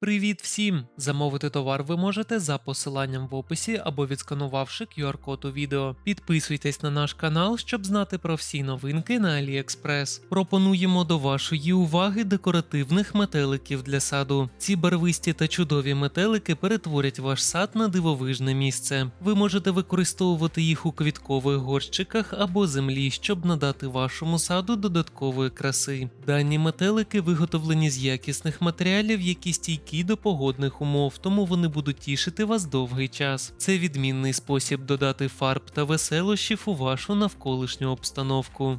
Привіт всім! Замовити товар ви можете за посиланням в описі або відсканувавши QR-код у відео. Підписуйтесь на наш канал, щоб знати про всі новинки на AliExpress. Пропонуємо до вашої уваги декоративних метеликів для саду. Ці барвисті та чудові метелики перетворять ваш сад на дивовижне місце. Ви можете використовувати їх у квіткових горщиках або землі, щоб надати вашому саду додаткової краси. Дані метелики виготовлені з якісних матеріалів, які стійкі до погодних умов, тому вони будуть тішити вас довгий час. Це відмінний спосіб додати фарб та веселощів у вашу навколишню обстановку.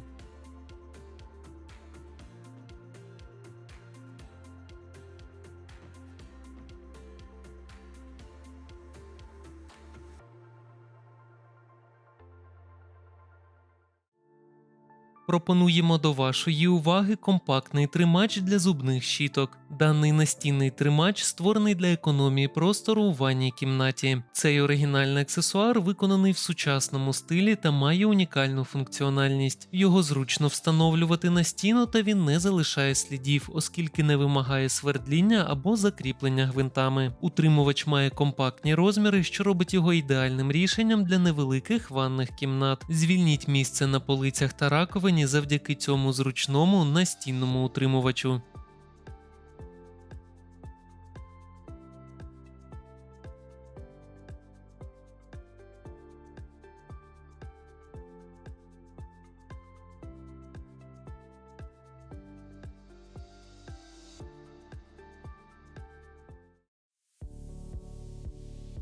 Пропонуємо до вашої уваги компактний тримач для зубних щіток. Даний настінний тримач створений для економії простору у ванній кімнаті. Цей оригінальний аксесуар виконаний в сучасному стилі та має унікальну функціональність. Його зручно встановлювати на стіну, та він не залишає слідів, оскільки не вимагає свердління або закріплення гвинтами. Утримувач має компактні розміри, що робить його ідеальним рішенням для невеликих ванних кімнат. Звільніть місце на полицях та раковині завдяки цьому зручному настінному утримувачу.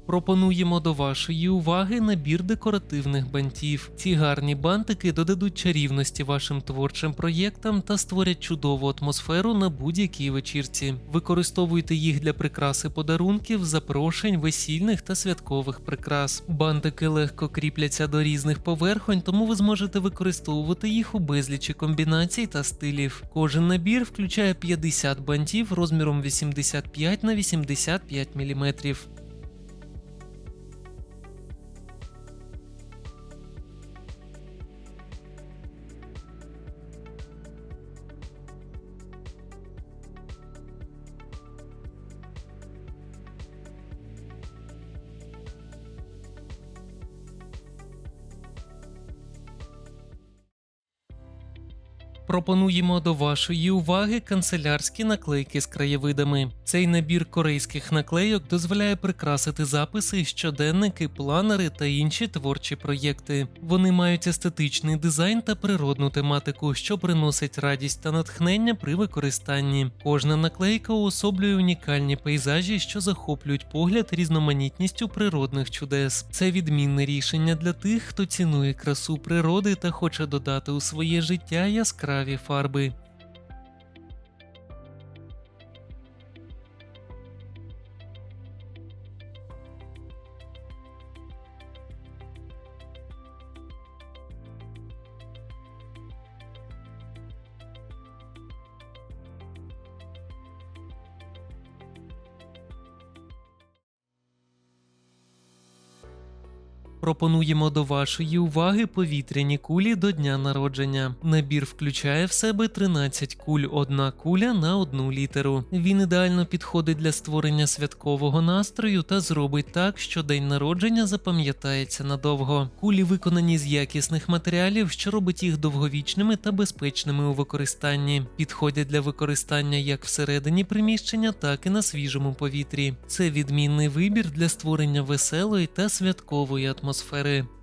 Пропонуємо до вашої уваги набір декоративних бантів. Ці гарні бантики додадуть чарівності вашим творчим проєктам та створять чудову атмосферу на будь-якій вечірці. Використовуйте їх для прикраси подарунків, запрошень, весільних та святкових прикрас. Бантики легко кріпляться до різних поверхонь, тому ви зможете використовувати їх у безлічі комбінацій та стилів. Кожен набір включає 50 бантів розміром 85 на 85 мм. Пропонуємо до вашої уваги канцелярські наклейки з краєвидами. Цей набір корейських наклейок дозволяє прикрасити записи, щоденники, планери та інші творчі проєкти. Вони мають естетичний дизайн та природну тематику, що приносить радість та натхнення при використанні. Кожна наклейка уособлює унікальні пейзажі, що захоплюють погляд різноманітністю природних чудес. Це відмінне рішення для тих, хто цінує красу природи та хоче додати у своє життя яскраві фарби. Пропонуємо до вашої уваги повітряні кулі до дня народження. Набір включає в себе 13 куль, одна куля на одну літеру. Він ідеально підходить для створення святкового настрою та зробить так, що день народження запам'ятається надовго. Кулі виконані з якісних матеріалів, що робить їх довговічними та безпечними у використанні. Підходять для використання як всередині приміщення, так і на свіжому повітрі. Це відмінний вибір для створення веселої та святкової атмосфери. atmosfery.